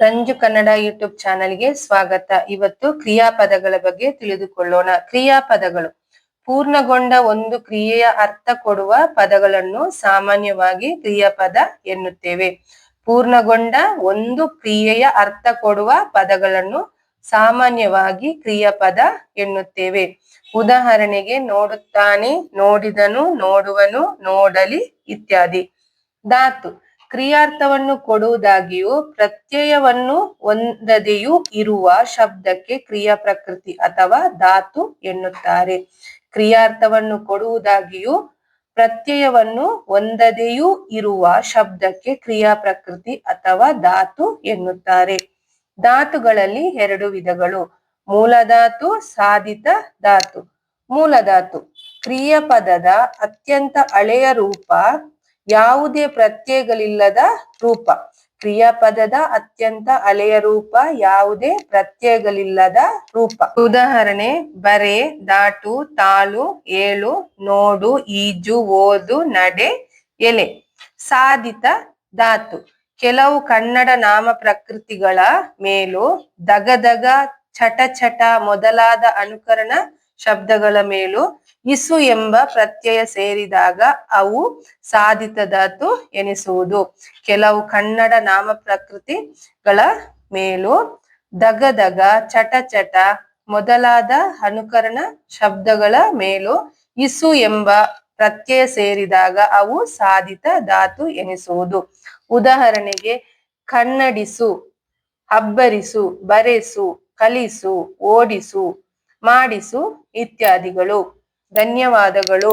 Ranju Kannada YouTube ಚಾನೆಲ್ಗೆ ಸ್ವಾಗತ. ಇವತ್ತು ಕ್ರಿಯಾಪದಗಳ ಬಗ್ಗೆ ತಿಳಿದುಕೊಳ್ಳೋಣ. ಕ್ರಿಯಾಪದಗಳು. ಪೂರ್ಣಗೊಂಡ ಒಂದು ಕ್ರಿಯೆಯ ಅರ್ಥ ಕೊಡುವ ಪದಗಳನ್ನು ಸಾಮಾನ್ಯವಾಗಿ ಕ್ರಿಯಾಪದ ಎನ್ನುತ್ತೇವೆ. ಪೂರ್ಣಗೊಂಡ ಒಂದು ಕ್ರಿಯೆಯ ಅರ್ಥ ಕೊಡುವ ಪದಗಳನ್ನು ಸಾಮಾನ್ಯವಾಗಿ ಕ್ರಿಯಾಪದ ಎನ್ನುತ್ತೇವೆ. ಉದಾಹರಣೆಗೆ ನೋಡುತ್ತಾನೆ, ನೋಡಿದನು, ನೋಡುವನು, ನೋಡಲಿ ಇತ್ಯಾದಿ. ಧಾತು. ಕ್ರಿಯಾರ್ಥವನ್ನು ಕೊಡುವುದಾಗಿಯೂ ಪ್ರತ್ಯಯವನ್ನು ಹೊಂದದೆಯೂ ಇರುವ ಶಬ್ದಕ್ಕೆ ಕ್ರಿಯಾ ಪ್ರಕೃತಿ ಅಥವಾ ಧಾತು ಎನ್ನುತ್ತಾರೆ. ಕ್ರಿಯಾರ್ಥವನ್ನು ಕೊಡುವುದಾಗಿಯೂ ಪ್ರತ್ಯಯವನ್ನು ಹೊಂದದೆಯೂ ಇರುವ ಶಬ್ದಕ್ಕೆ ಕ್ರಿಯಾ ಪ್ರಕೃತಿ ಅಥವಾ ಧಾತು ಎನ್ನುತ್ತಾರೆ. ಧಾತುಗಳಲ್ಲಿ ಎರಡು ವಿಧಗಳು. ಮೂಲಧಾತು, ಸಾಧಿತ ಧಾತು. ಮೂಲಧಾತು, ಕ್ರಿಯಾಪದದ ಅತ್ಯಂತ ಹಳೆಯ ರೂಪ ಯಾವುದೇ ಪ್ರತ್ಯಯಗಳಿಲ್ಲದ ರೂಪ. ಕ್ರಿಯಾಪದದ ಅತ್ಯಂತ ಹಳೆಯ ರೂಪ ಯಾವುದೇ ಪ್ರತ್ಯಯಗಳಿಲ್ಲದ ರೂಪ. ಉದಾಹರಣೆ, ಬರೆ, ದಾಟು, ತಾಳು, ಏಳು, ನೋಡು, ಈಜು, ಓದು, ನಡೆ, ಎಲೆ. ಸಾಧಿತ ಧಾತು ಕೆಲವು ಕನ್ನಡ ನಾಮ ಪ್ರಕೃತಿಗಳ ಮೇಲೂ ದಗದಗ ಚಟ ಚಟ ಮೊದಲಾದ ಅನುಕರಣ ಶಬ್ದಗಳ ಮೇಲೂ ಇಸು ಎಂಬ ಪ್ರತ್ಯಯ ಸೇರಿದಾಗ ಅವು ಸಾಧಿತ ಧಾತು ಎನಿಸುವುದು. ಕೆಲವು ಕನ್ನಡ ನಾಮ ಪ್ರಕೃತಿಗಳ ಮೇಲೂ ದಗದಗ ಚಟ ಚಟ ಮೊದಲಾದ ಅನುಕರಣ ಶಬ್ದಗಳ ಮೇಲೂ ಇಸು ಎಂಬ ಪ್ರತ್ಯಯ ಸೇರಿದಾಗ ಅವು ಸಾಧಿತ ಧಾತು ಎನಿಸುವುದು. ಉದಾಹರಣೆಗೆ, ಕನ್ನಡಿಸು, ಅಬ್ಬರಿಸು, ಬರೆಸು, ಕಲಿಸು, ಓಡಿಸು, ಮಾಡಿಸು ಇತ್ಯಾದಿಗಳು. ಧನ್ಯವಾದಗಳು.